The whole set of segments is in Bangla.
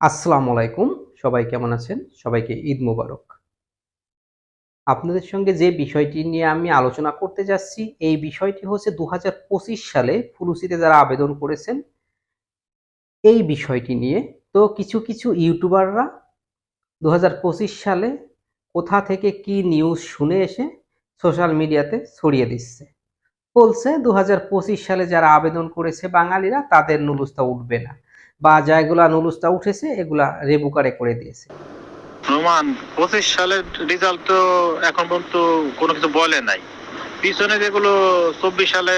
আসসালামু আলাইকুম। সবাই কেমন আছেন? সবাইকে ঈদ মোবারক। আপনাদের সঙ্গে যে বিষয়টি নিয়ে আমি আলোচনা করতে যাচ্ছি, এই বিষয়টি হচ্ছে দু হাজার পঁচিশ সালে ফুলুসিতে যারা আবেদন করেছেন, এই বিষয়টি নিয়ে। তো কিছু কিছু ইউটিউবাররা দু হাজার পঁচিশ সালে কোথা থেকে কি নিউজ শুনে এসে সোশ্যাল মিডিয়াতে ছড়িয়ে দিচ্ছে। বলছে দু হাজার পঁচিশ সালে যারা আবেদন করেছে বাঙালিরা, তাদের নুলুস্তা উঠবে না। বা যেগুলা নুলুস্তা উঠেছে, এগুলা রেবুকারে করে দিয়েছে। রোমান পঁচিশ সালের রেজাল্ট তো এখন পর্যন্ত কোনো কিছু বলে নাই। পিছনে যেগুলো চব্বিশ সালে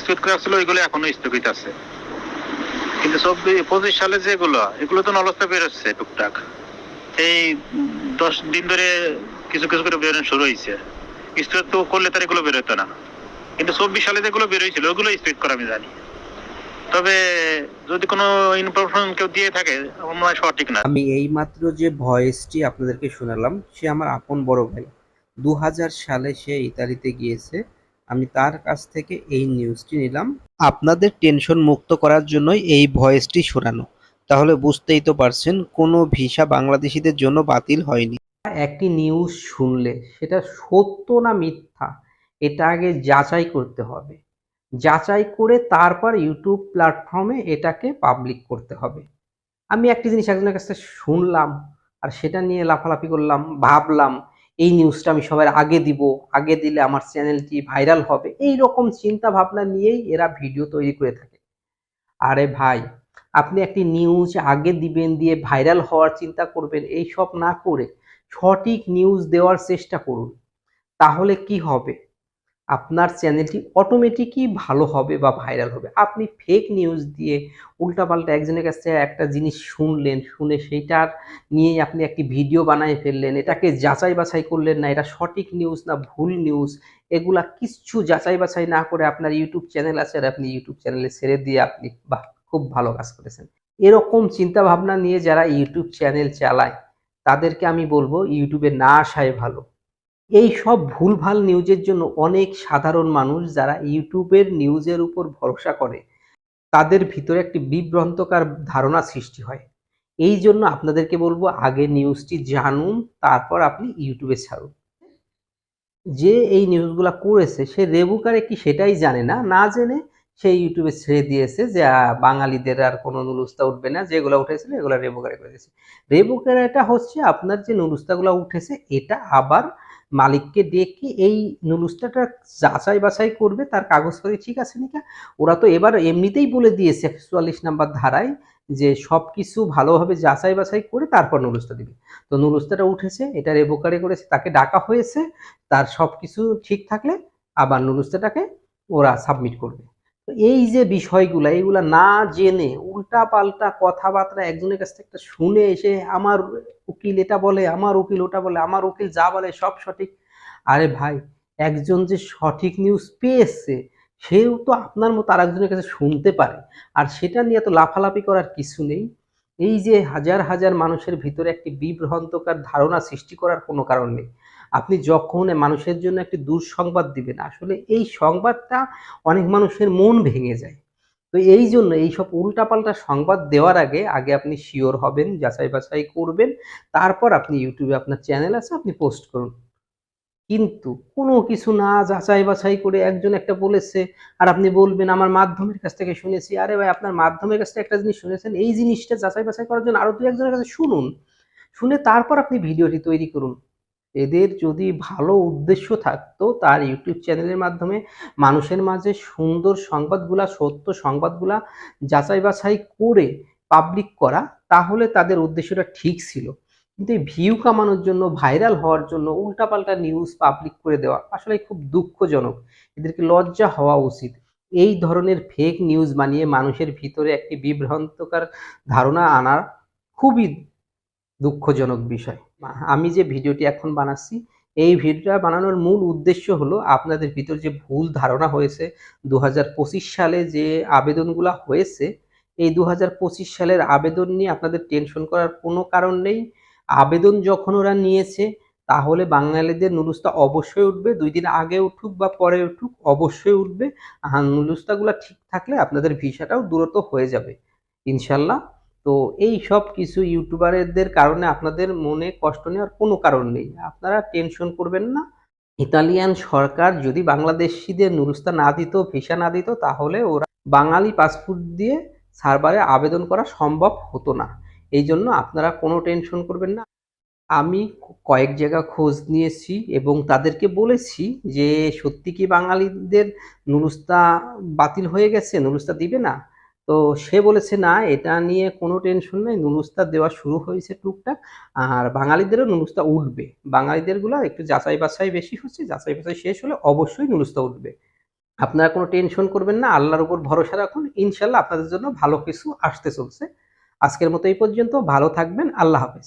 স্থগিত করা ছিল, ওইগুলো এখনও স্থগিত আছে। কিন্তু চব্বিশ পঁচিশ সালে যেগুলো, এগুলো তো নলস্তা বেরোচ্ছে টুকটাক। এই দশ দিন ধরে কিছু কিছু করে বেরোনো শুরু হয়েছে। স্থগিত করলে তার এগুলো বেরোতো না। কিন্তু চব্বিশ সালে যেগুলো বেরোয়ছিল ওগুলো স্থগিত করা আমি জানি। তবে যদি কোনো ইনফরমেশন কেউ দিয়ে থাকে আমার সঠিক না। আমি এইমাত্র যে ভয়েসটি আপনাদেরকে শোনালাম সে আমার আপন বড় ভাই। দু হাজার সালে সে ইতালিতে গিয়েছে। আমি তার কাছ থেকে এই নিউজটি নিলাম। আপনাদের টেনশন মুক্ত করার জন্যই এই ভয়েসটি শোনানো। তাহলে বুঝতেই তো পারছেন কোনো ভিসা বাংলাদেশিদের জন্য বাতিল হয়নি। একটি নিউজ শুনলে সেটা সত্য না মিথ্যা এটা আগে যাচাই করতে হবে। যাচাই করে তারপর ইউটিউব প্ল্যাটফর্মে এটাকে পাবলিক করতে হবে। আমি একটি জিনিস একজনের কাছে শুনলাম আর সেটা নিয়ে লাফালাফি করলাম, ভাবলাম, এই নিউজটা আমি সবার আগে দিব, আগে দিলে আমার চ্যানেলটি ভাইরাল হবে, এই রকম চিন্তা ভাবনা নিয়েই এরা ভিডিও তৈরি করে থাকে। আরে ভাই, আপনি একটি নিউজ আগে দিবেন, দিয়ে ভাইরাল হওয়ার চিন্তা করবেন, এই সব না করে সঠিক নিউজ দেওয়ার চেষ্টা করুন। তাহলে কি হবে? আপনার চ্যানেলটি অটোমেটিকই ভালো হবে বা ভাইরাল হবে। আপনি ফেক নিউজ দিয়ে উল্টাপাল্টা একজনের কাছে একটা জিনিস শুনলেন, শুনে সেইটার নিয়েই আপনি একটি ভিডিও বানায় ফেললেন, এটাকে যাচাই বাছাই করলেন না, এটা সঠিক নিউজ না ভুল নিউজ এগুলা কিচ্ছু যাচাই বাছাই না করে আপনার ইউটিউব চ্যানেল আছে আর আপনি ইউটিউব চ্যানেলে ছেড়ে দিয়ে আপনি বাহ, খুব ভালো কাজ করেছেন। এরকম চিন্তা ভাবনা নিয়ে যারা ইউটিউব চ্যানেল চালায়, তাদেরকে আমি বলব ইউটিউবে না আসাই ভালো। এই সব ভুলভাল নিউজের জন্য অনেক সাধারণ মানুষ যারা ইউটিউবের নিউজের উপর ভরসা করে, তাদের ভিতরে একটি বিভ্রান্তকার ধারণা সৃষ্টি হয়। এই জন্য আপনাদেরকে বলব, আগে নিউজটি জানুন, তারপর আপনি ইউটিউবে ছাড়ুন। যে এই নিউজগুলো করেছে, সে রেবুকারে কি সেটাই জানে না? না জেনে সে ইউটিউবে ছেড়ে দিয়েছে যে বাঙালিদের আর কোনো নুলুস্তা উঠবে না, যেগুলো উঠেছিল এগুলো রেবুকারে করে দিয়েছে। রেবুকারেটা হচ্ছে আপনার যে নুলুস্তাগুলো উঠেছে, এটা আবার মালিককে ডেকে এই নুলুস্তাটা যাচাই বাছাই করবে, তার কাগজপত্র ঠিক আছে নাকি? ওরা তো এবার এমনিতেই বলে দিয়েছে চুয়াল্লিশ নাম্বার ধারায় যে সব কিছু ভালোভাবে যাচাই বাছাই করে তারপর নুলুস্তা দিবে। তো নুলুস্তাটা উঠেছে, এটা রেবোকারে করেছে, তাকে ডাকা হয়েছে, তার সব কিছু ঠিক থাকলে আবার নুলুস্তাটাকে ওরা সাবমিট করবে। এই যে বিষয়গুলো এইগুলা না জেনে উল্টা পাল্টা কথাবার্তা একজনের কাছ থেকে শুনে এসে আমার উকিল এটা বলে, আমার উকিল ওটা বলে, আমার উকিল যা বলে সব সঠিক। আরে ভাই, একজন যে সঠিক নিউজ পেয়েছে, সেও তো আপনার মতো আর একজনের কাছে শুনতে পারে। আর সেটা নিয়ে তো লাফালাফি করার কিছু নেই। এই যে হাজার হাজার মানুষের ভিতরে একটি বিভ্রান্তকার ধারণা সৃষ্টি করার কোনো কারণ নেই। আপনি যখন মানুষের জন্য একটি দুঃসংবাদ দিবেন, আসলে এই সংবাদটা অনেক মানুষের মন ভেঙে যায়। তো এই জন্য এইসব উল্টাপাল্টা সংবাদ দেওয়ার আগে আগে আপনি শিওর হবেন, যাচাই বাছাই করবেন, তারপর আপনি ইউটিউবে আপনার চ্যানেল আছে, আপনি পোস্ট করুন। কিন্তু কোনো কিছু না যাচাই বাছাই করে একজন একটা বলেছে, আর আপনি বলবেন, আমার মাধ্যমের কাছ থেকে শুনেছি। আরে ভাই, আপনার মাধ্যমের কাছ থেকে একটা জিনিস শুনেছেন, এই জিনিসটা যাচাই বাছাই করার জন্য আরও দু একজনের কাছে শুনুন। শুনে তারপর আপনি ভিডিওটি তৈরি করুন। এদের যদি ভালো উদ্দেশ্য থাকতো, তার ইউটিউব চ্যানেলের মাধ্যমে মানুষের মাঝে সুন্দর সংবাদগুলা, সত্য সংবাদগুলা যাচাই বাছাই করে পাবলিক করা, তাহলে তাদের উদ্দেশ্যটা ঠিক ছিল। কিন্তু এই ভিউ কামানোর জন্য ভাইরাল হওয়ার জন্য উল্টাপাল্টা নিউজ পাবলিক করে দেওয়া আসলে খুব দুঃখজনক। এদেরকে লজ্জা হওয়া উচিত। এই ধরনের ফেক নিউজ বানিয়ে মানুষের ভিতরে একটি বিভ্রান্তকার ধারণা আনা খুবই দুঃখজনক বিষয়। আমি যে ভিডিওটি এখন বানাচ্ছি, এই ভিডিওটা বানানোর মূল উদ্দেশ্য হলো আপনাদের ভিতর যে ভুল ধারণা হয়েছে দু হাজার পঁচিশ সালে যে আবেদনগুলো হয়েছে, এই দু হাজার পঁচিশ সালের আবেদন নিয়ে আপনাদের টেনশন করার কোনো কারণ নেই। আবেদন যখন ওরা নিয়েছে, তাহলে বাঙালিদের নুলুস্তা অবশ্যই উঠবে, দুই দিন আগে উঠুক বা পরে উঠুক, অবশ্যই উঠবে। আর নুলুস্তাগুলো ঠিক থাকলে আপনাদের ভিসাটাও দ্রুত হয়ে যাবে। ইনশাল্লাহ তো এই সব কিছু ইউটিউবারদের কারণে আপনাদের মনে কষ্ট নেওয়ার কোনো কারণ নেই। আপনারা টেনশন করবেন না। ইতালিয়ান সরকার যদি বাংলাদেশিদের নুরুস্তা না দিত, ভিসা না দিত, তাহলে ওরা বাঙালি পাসপোর্ট দিয়ে সার্ভারে আবেদন করা সম্ভব হতো না। এই জন্য আপনারা কোনো টেনশন করবেন না। আমি কয়েক জায়গা খোঁজ নিয়েছি এবং তাদেরকে বলেছি যে, সত্যি কি বাঙালিদের নুরুস্তা বাতিল হয়ে গেছে? নুরুস্তা দিবে না? তো সে বলেছে, না, এটা নিয়ে কোনো টেনশন নেই নুনুস্তা দেওয়া শুরু হয়েছে টুকটাক, আর বাঙালিদেরও নুনুস্তা উঠবে। বাঙালিদেরগুলো একটু যাচাই বাছাই বেশি হচ্ছে যাচাই বাছাই শেষ হলে অবশ্যই নুনুস্তা উঠবে। আপনারা কোনো টেনশন করবেন না, আল্লাহর উপর ভরসা রাখুন, ইনশাল্লাহ আপনাদের জন্য ভালো কিছু আসতে চলছে। আজকের মতো এই পর্যন্ত, ভালো থাকবেন, আল্লাহ হাফেজ।